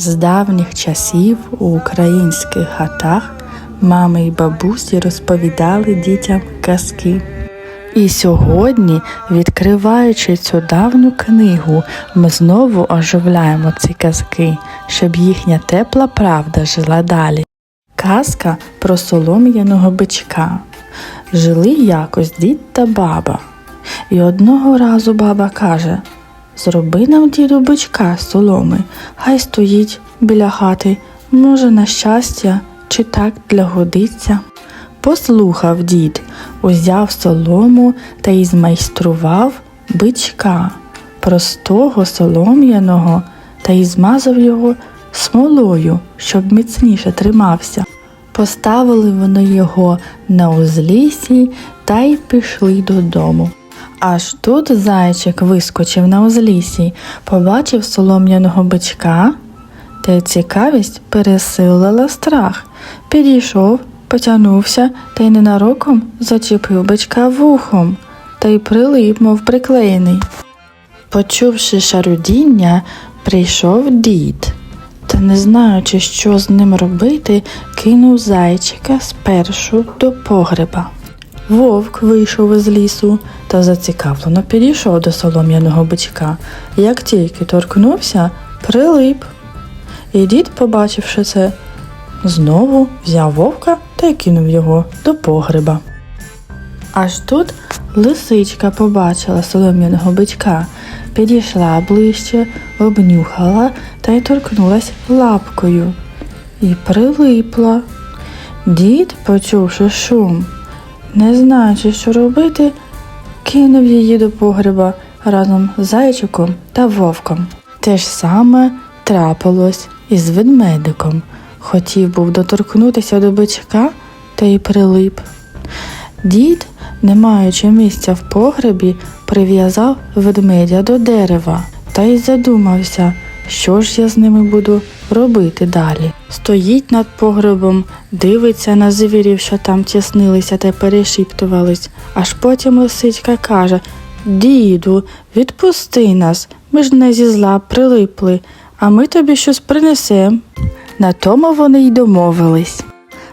З давніх часів у українських хатах мами й бабусі розповідали дітям казки. І сьогодні, відкриваючи цю давню книгу, ми знову оживляємо ці казки, щоб їхня тепла правда жила далі. Казка про солом'яного бичка. Жили якось дід та баба. І одного разу баба каже Зроби нам діду бичка соломи, хай стоїть біля хати, може, на щастя, чи так для годиться. Послухав дід, узяв солому та й змайстрував бичка, простого солом'яного, та й змазав його смолою, щоб міцніше тримався. Поставили вони його на узліссі та й пішли додому. Аж тут зайчик вискочив на узліссі, побачив солом'яного бичка, та й цікавість пересилила страх. Підійшов, потягнувся та й ненароком зачепив бичка вухом та й прилип, мов приклеєний. Почувши шарудіння, прийшов дід, та, не знаючи, що з ним робити, кинув зайчика спершу до погреба. Вовк вийшов із лісу та зацікавлено підійшов до солом'яного бичка. Як тільки торкнувся, прилип. І дід, побачивши це, знову взяв вовка та й кинув його до погреба. Аж тут лисичка побачила солом'яного бичка, підійшла ближче, обнюхала та й торкнулась лапкою і прилипла. Дід, почувши шум, не знаючи, що робити, кинув її до погреба разом з зайчиком та вовком. Те ж саме трапилось із ведмедиком. Хотів був доторкнутися до бичка та й прилип. Дід, не маючи місця в погребі, прив'язав ведмедя до дерева та й задумався, що ж я з ними буду робити далі. Стоїть над погребом, дивиться на звірів, що там тіснилися та перешіптувались, аж потім лисичка каже Діду, відпусти нас, ми ж не зі зла прилипли, а ми тобі щось принесем. На тому вони й домовились.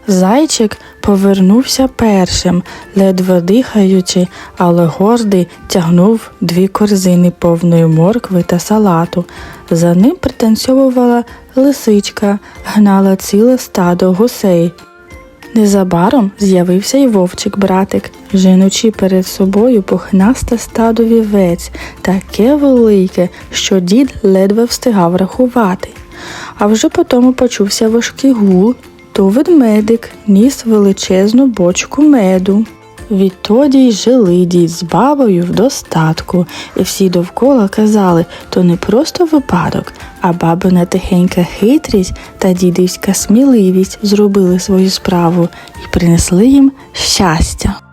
Зайчик повернувся першим, ледве дихаючи, але гордий тягнув дві корзини повної моркви та салату. За ним пританцьовувала лисичка, гнала ціле стадо гусей. Незабаром з'явився й вовчик-братик, женучи перед собою пухнасте стадо вівець, таке велике, що дід ледве встигав рахувати. А вже потому почувся важкий гул, то ведмедик ніс величезну бочку меду. Відтоді й жили дід з бабою в достатку, і всі довкола казали, то не просто випадок, а бабина тихенька хитрість та дідівська сміливість зробили свою справу і принесли їм щастя.